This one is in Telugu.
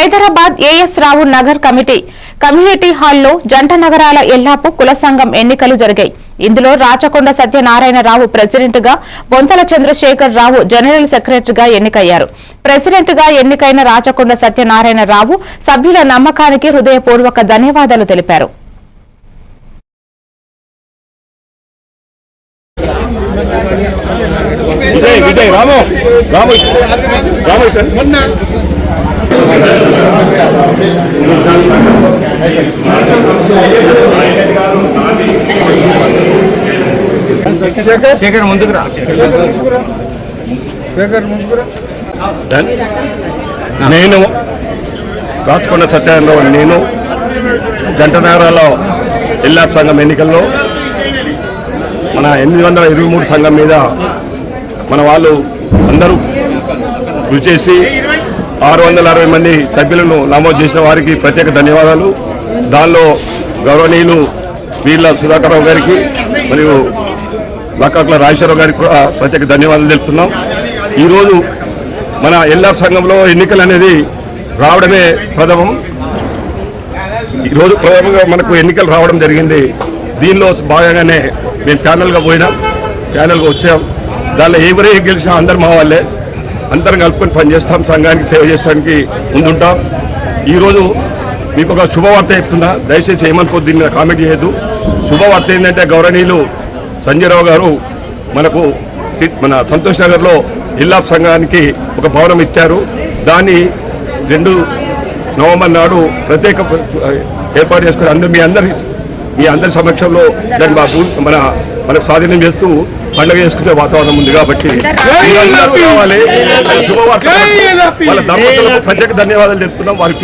Hyderabad AS Rao Nagar committee. Community హాల్లో జంట నగరాల ఎల్లాపు కుల సంఘం ఎన్నికలు జరిగాయి. ఇందులో రాచకొండ సత్యనారాయణరావు ప్రెసిడెంట్గా బొంతల చంద్రశేఖర్ రావు జనరల్ సెక్రటరీగా ఎన్నికయ్యారు. ప్రెసిడెంట్గా ఎన్నికైన రాచకొండ సత్యనారాయణరావు సభ్యుల నమ్మకానికి హృదయపూర్వక ధన్యవాదాలు తెలిపారు. విజయ్ రాము రాము రాము శేఖర్ ముందుకు రా నేను రాచకొండ సత్యనారాయణరావు నేను జంటనగరాల్లో ఎల్ఆర్ సంఘం ఎన్నికల్లో మన ఎనిమిది వందల ఇరవై మూడు సంఘం మీద మన వాళ్ళు అందరూ కృషి చేసి ఆరు వందల అరవై మంది సభ్యులను నమోదు చేసిన వారికి ప్రత్యేక ధన్యవాదాలు. దానిలో గౌరవనీయులు వీళ్ళ సుధాకరరావు గారికి మరియు లక్కాకుల రాజేశ్వరరావు గారికి కూడా ప్రత్యేక ధన్యవాదాలు తెలుపుతున్నాం. ఈరోజు మన ఎల్ఆర్ సంఘంలో ఎన్నికలు అనేది రావడమే ప్రథమం. ఈరోజు ప్రథమంగా మనకు ఎన్నికలు రావడం జరిగింది. దీనిలో భాగంగానే మేము ఛానల్గా పోయినాం. ఛానల్గా వచ్చాం. దానిలో ఎవరే గెలిచినా అందరు మా వాళ్ళే. అందరం కలుపుకొని పనిచేస్తాం. సంఘానికి సేవ చేయడానికి ముందుంటాం. ఈరోజు మీకు ఒక శుభవార్త చెప్తున్నా. దయచేసి ఏమనుకో దీన్ని మీద కామెంట్ చేయొద్దు. శుభవార్త ఏంటంటే గౌరవనీయులు సంజయరావు గారు మనకు మన సంతోష్ నగర్లో ఇల్లాప్ సంఘానికి ఒక భవనం ఇచ్చారు. దాన్ని రెండు నవంబర్ నాడు ప్రత్యేక ఏర్పాటు చేసుకుని అందరు మీ అందరి మీ అందరి సమక్షంలో దాన్ని మా భూ- మన మనకు స్వాధీనం చేస్తూ పండుగ చేసుకునే వాతావరణం ఉంది కాబట్టి శుభవార్త వాళ్ళ దంపతులకు ప్రత్యేక ధన్యవాదాలు చెప్తున్నాం. వారి